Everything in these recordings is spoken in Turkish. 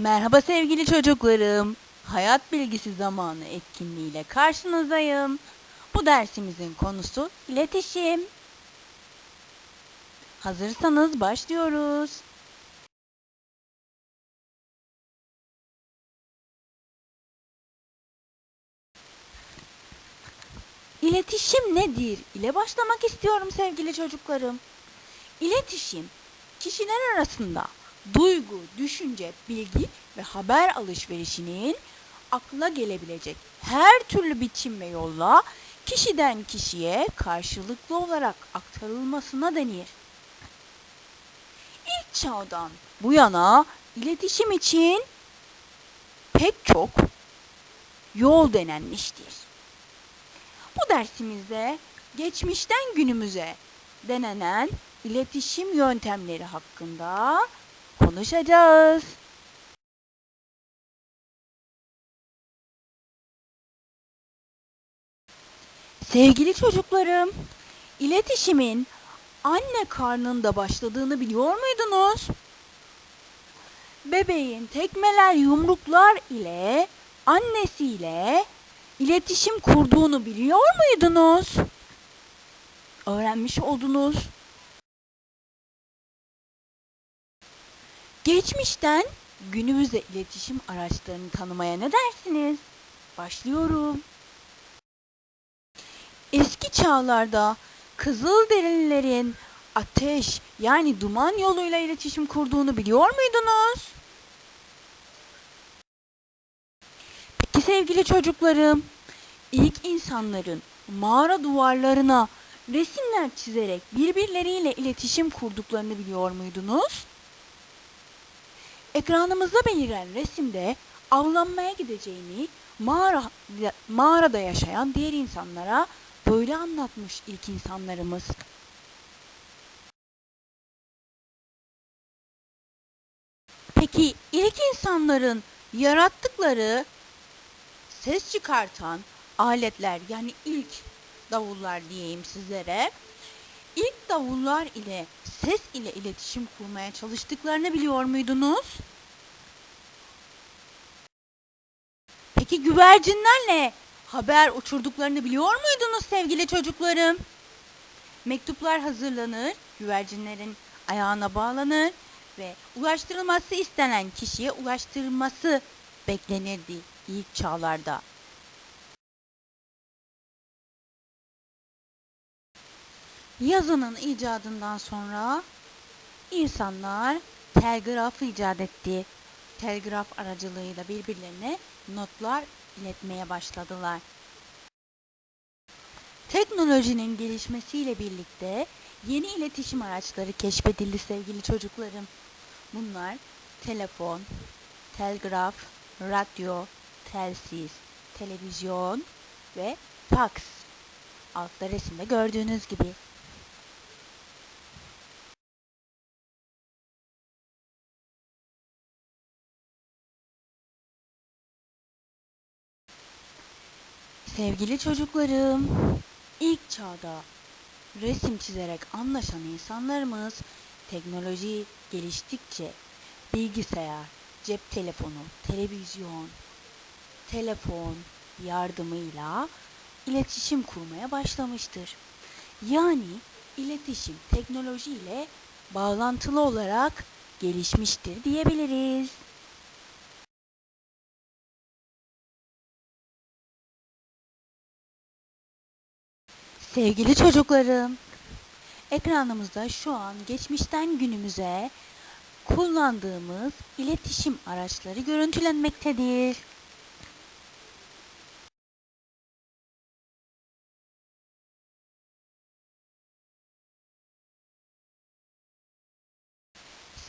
Merhaba sevgili çocuklarım. Hayat bilgisi zamanı etkinliğiyle karşınızdayım. Bu dersimizin konusu iletişim. Hazırsanız başlıyoruz. İletişim nedir ile başlamak istiyorum sevgili çocuklarım. İletişim kişiler arasında duygu, düşünce, bilgi ve haber alışverişinin akla gelebilecek her türlü biçim ve yolla kişiden kişiye karşılıklı olarak aktarılmasına denir. İlk çağdan bu yana iletişim için pek çok yol denenmiştir. Bu dersimizde geçmişten günümüze denenen iletişim yöntemleri hakkında konuşacağız. Sevgili çocuklarım, iletişimin anne karnında başladığını biliyor muydunuz? Bebeğin tekmeler, yumruklar ile annesiyle iletişim kurduğunu biliyor muydunuz? Öğrenmiş oldunuz. Geçmişten günümüze iletişim araçlarını tanımaya ne dersiniz? Başlıyorum. Eski çağlarda Kızılderililerin ateş yani duman yoluyla iletişim kurduğunu biliyor muydunuz? Peki sevgili çocuklarım, ilk insanların mağara duvarlarına resimler çizerek birbirleriyle iletişim kurduklarını biliyor muydunuz? Ekranımızda beliren resimde avlanmaya gideceğini mağara, mağarada yaşayan diğer insanlara böyle anlatmış ilk insanlarımız. Peki ilk insanların yarattıkları ses çıkartan aletler yani ilk davullar diyeyim sizlere. İlk davullar ile ses ile iletişim kurmaya çalıştıklarını biliyor muydunuz? Peki güvercinlerle haber uçurduklarını biliyor muydunuz sevgili çocuklarım? Mektuplar hazırlanır, güvercinlerin ayağına bağlanır ve ulaştırılması istenen kişiye ulaştırılması beklenirdi ilk çağlarda. Yazının icadından sonra insanlar telgraf icat etti. Telgraf aracılığıyla birbirlerine notlar iletmeye başladılar. Teknolojinin gelişmesiyle birlikte yeni iletişim araçları keşfedildi sevgili çocuklarım. Bunlar telefon, telgraf, radyo, telsiz, televizyon ve faks. Altta resimde gördüğünüz gibi. Sevgili çocuklarım, ilk çağda resim çizerek anlaşan insanlarımız teknoloji geliştikçe bilgisayar, cep telefonu, televizyon, telefon yardımıyla iletişim kurmaya başlamıştır. Yani iletişim teknoloji ile bağlantılı olarak gelişmiştir diyebiliriz. Sevgili çocuklarım, ekranımızda şu an geçmişten günümüze kullandığımız iletişim araçları görüntülenmektedir.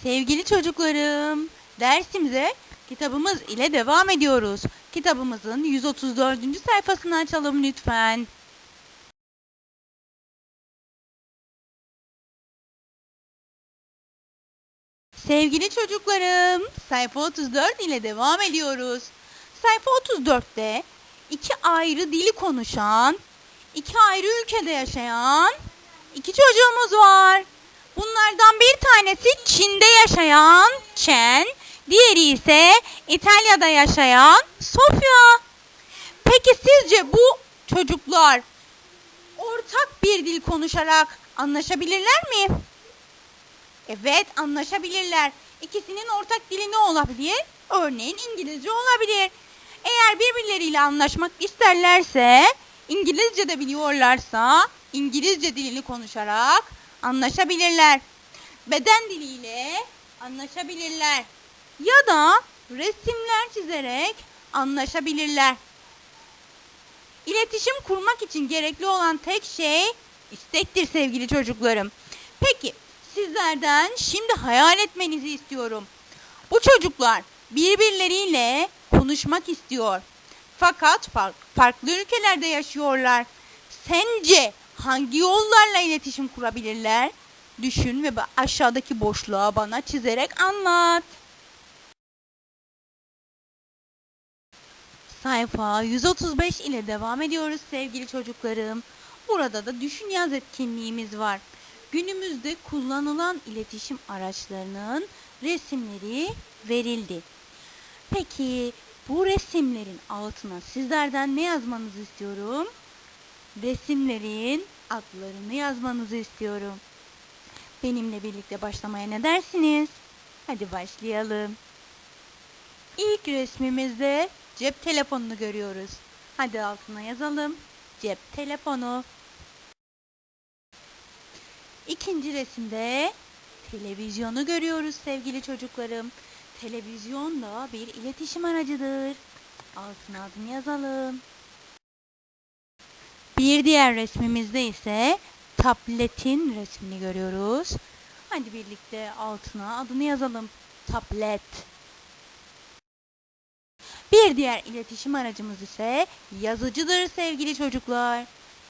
Sevgili çocuklarım, dersimize kitabımız ile devam ediyoruz. Kitabımızın 134. sayfasını açalım lütfen. Sevgili çocuklarım, sayfa 34 ile devam ediyoruz. Sayfa 34'te iki ayrı dili konuşan, iki ayrı ülkede yaşayan iki çocuğumuz var. Bunlardan bir tanesi Çin'de yaşayan Çen, Diğeri ise İtalya'da yaşayan Sofia. Peki sizce bu çocuklar ortak bir dil konuşarak anlaşabilirler mi? Evet, anlaşabilirler. İkisinin ortak dili ne olabilir? Örneğin İngilizce olabilir. Eğer birbirleriyle anlaşmak isterlerse, İngilizce de biliyorlarsa, İngilizce dilini konuşarak anlaşabilirler. Beden diliyle anlaşabilirler. Ya da resimler çizerek anlaşabilirler. İletişim kurmak için gerekli olan tek şey istektir sevgili çocuklarım. Peki sizlerden şimdi hayal etmenizi istiyorum. Bu çocuklar birbirleriyle konuşmak istiyor. Fakat fark- farklı ülkelerde yaşıyorlar. Sence hangi yollarla iletişim kurabilirler? Düşün ve aşağıdaki boşluğa bana çizerek anlat. Sayfa 135 ile devam ediyoruz sevgili çocuklarım. Burada da düşün yaz etkinliğimiz var. Günümüzde kullanılan iletişim araçlarının resimleri verildi. Peki bu resimlerin altına sizlerden ne yazmanızı istiyorum? Resimlerin adlarını yazmanızı istiyorum. Benimle birlikte başlamaya ne dersiniz? Hadi başlayalım. İlk resmimizde cep telefonunu görüyoruz. Hadi altına yazalım. Cep telefonu. İkinci resimde televizyonu görüyoruz sevgili çocuklarım. Televizyon da bir iletişim aracıdır. Altına adını yazalım. Bir diğer resmimizde ise tabletin resmini görüyoruz. Hadi birlikte altına adını yazalım. Tablet. Bir diğer iletişim aracımız ise yazıcıdır sevgili çocuklar.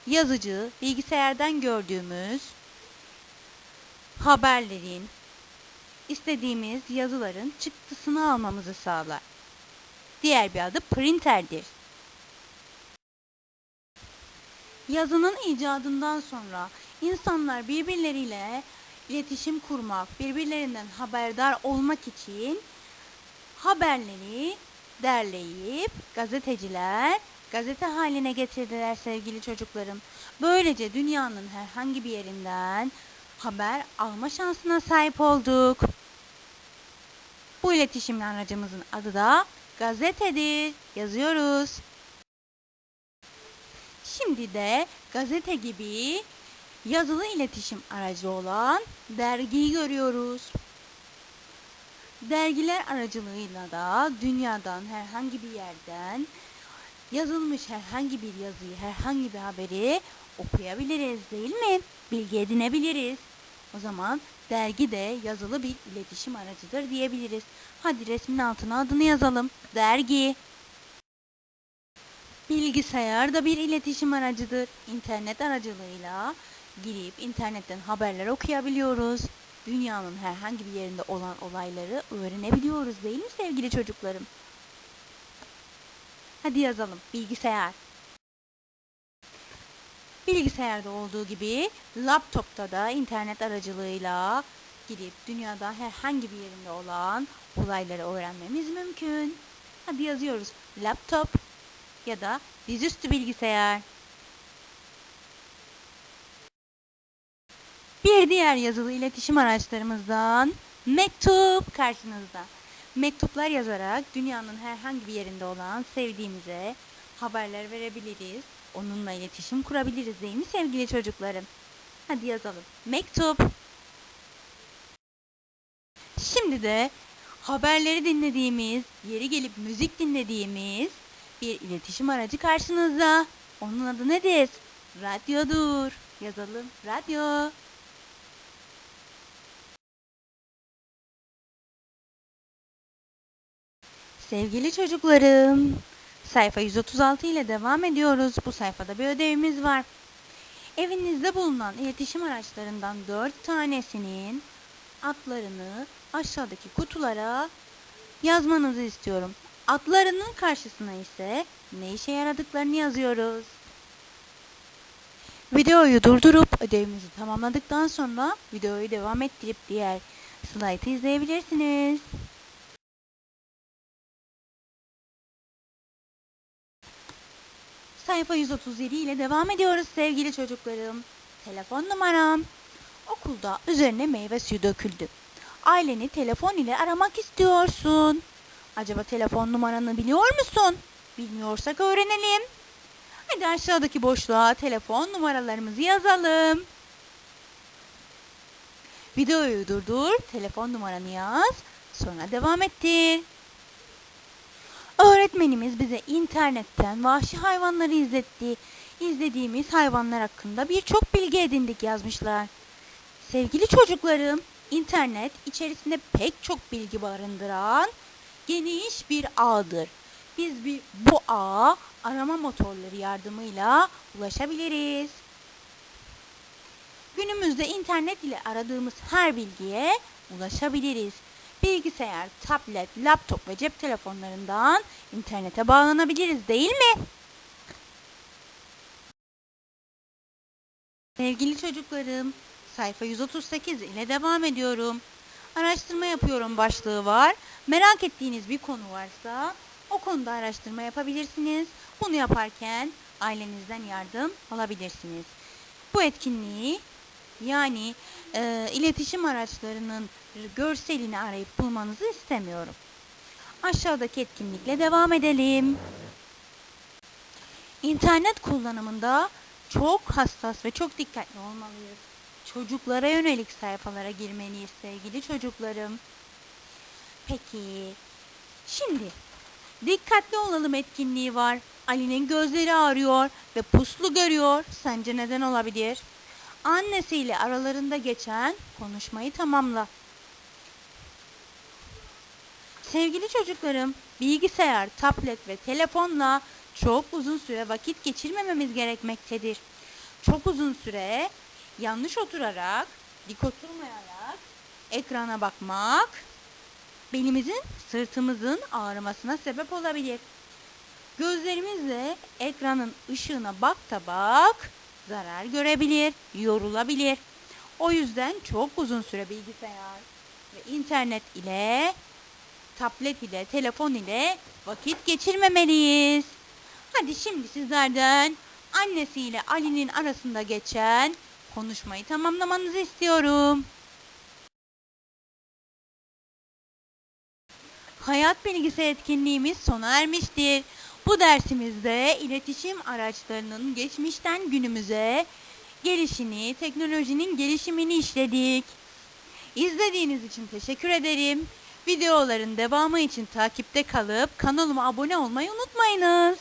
Yazıcı bilgisayardan gördüğümüz haberlerin, istediğimiz yazıların çıktısını almamızı sağlar. Diğer bir adı printerdir. Yazının icadından sonra insanlar birbirleriyle iletişim kurmak, birbirlerinden haberdar olmak için haberleri derleyip gazeteciler gazete haline getirdiler sevgili çocuklarım. Böylece dünyanın herhangi bir yerinden haber alma şansına sahip olduk. Bu iletişim aracımızın adı da gazetedir. Yazıyoruz. Şimdi de gazete gibi yazılı iletişim aracı olan dergiyi görüyoruz. Dergiler aracılığıyla da dünyadan herhangi bir yerden yazılmış herhangi bir yazıyı, herhangi bir haberi okuyabiliriz değil mi? Bilgi edinebiliriz. O zaman dergi de yazılı bir iletişim aracıdır diyebiliriz. Hadi resmin altına adını yazalım. Dergi. Bilgisayar da bir iletişim aracıdır. İnternet aracılığıyla girip internetten haberler okuyabiliyoruz. Dünyanın herhangi bir yerinde olan olayları öğrenebiliyoruz değil mi sevgili çocuklarım? Hadi yazalım. Bilgisayar. Bilgisayarda olduğu gibi laptopta da internet aracılığıyla girip dünyada herhangi bir yerinde olan olayları öğrenmemiz mümkün. Hadi yazıyoruz. Laptop ya da dizüstü bilgisayar. Bir diğer yazılı iletişim araçlarımızdan mektup karşınızda. Mektuplar yazarak dünyanın herhangi bir yerinde olan sevdiğimize haberler verebiliriz. Onunla iletişim kurabiliriz değil mi sevgili çocuklarım? Hadi yazalım. Mektup. Şimdi de haberleri dinlediğimiz, yeri gelip müzik dinlediğimiz bir iletişim aracı karşınızda. Onun adı nedir? Radyodur. Yazalım. Radyo. Sevgili çocuklarım, sayfa 136 ile devam ediyoruz. Bu sayfada bir ödevimiz var. Evinizde bulunan iletişim araçlarından 4 tanesinin adlarını aşağıdaki kutulara yazmanızı istiyorum. Adlarının karşısına ise ne işe yaradıklarını yazıyoruz. Videoyu durdurup ödevimizi tamamladıktan sonra videoyu devam ettirip diğer slaytı izleyebilirsiniz. Sayfa 137 ile devam ediyoruz sevgili çocuklarım. Telefon numaram. Okulda üzerine meyve suyu döküldü. Aileni telefon ile aramak istiyorsun. Acaba telefon numaranı biliyor musun? Bilmiyorsak öğrenelim. Hadi aşağıdaki boşluğa telefon numaralarımızı yazalım. Videoyu durdur, telefon numaranı yaz, sonra devam ettir. Öğretmenimiz bize internetten vahşi hayvanları izletti. İzlediğimiz hayvanlar hakkında birçok bilgi edindik yazmışlar. Sevgili çocuklarım, internet içerisinde pek çok bilgi barındıran geniş bir ağdır. Biz bir, bu ağa arama motorları yardımıyla ulaşabiliriz. Günümüzde internet ile aradığımız her bilgiye ulaşabiliriz. Bilgisayar, tablet, laptop ve cep telefonlarından internete bağlanabiliriz değil mi? Sevgili çocuklarım, sayfa 138 ile devam ediyorum. Araştırma yapıyorum başlığı var. Merak ettiğiniz bir konu varsa o konuda araştırma yapabilirsiniz. Bunu yaparken ailenizden yardım alabilirsiniz. Bu etkinliği yani e, iletişim araçlarının görselini arayıp bulmanızı istemiyorum. Aşağıdaki etkinlikle devam edelim. İnternet kullanımında çok hassas ve çok dikkatli olmalıyız. Çocuklara yönelik sayfalara girmeliyiz sevgili çocuklarım. Peki, şimdi dikkatli olalım etkinliği var. Ali'nin gözleri ağrıyor ve puslu görüyor. Sence neden olabilir? Annesiyle aralarında geçen konuşmayı tamamla. Sevgili çocuklarım, bilgisayar, tablet ve telefonla çok uzun süre vakit geçirmememiz gerekmektedir. Çok uzun süre yanlış oturarak, dik oturmayarak ekrana bakmak belimizin, sırtımızın ağrımasına sebep olabilir. Gözlerimizle ekranın ışığına bak da bak, zarar görebilir, yorulabilir. O yüzden çok uzun süre bilgisayar ve internet ile, tablet ile, telefon ile vakit geçirmemeliyiz. Hadi şimdi sizlerden annesiyle Ali'nin arasında geçen konuşmayı tamamlamanızı istiyorum. Hayat bilgisi etkinliğimiz sona ermiştir. Bu dersimizde iletişim araçlarının geçmişten günümüze gelişini, teknolojinin gelişimini işledik. İzlediğiniz için teşekkür ederim. Videoların devamı için takipte kalıp kanalıma abone olmayı unutmayınız.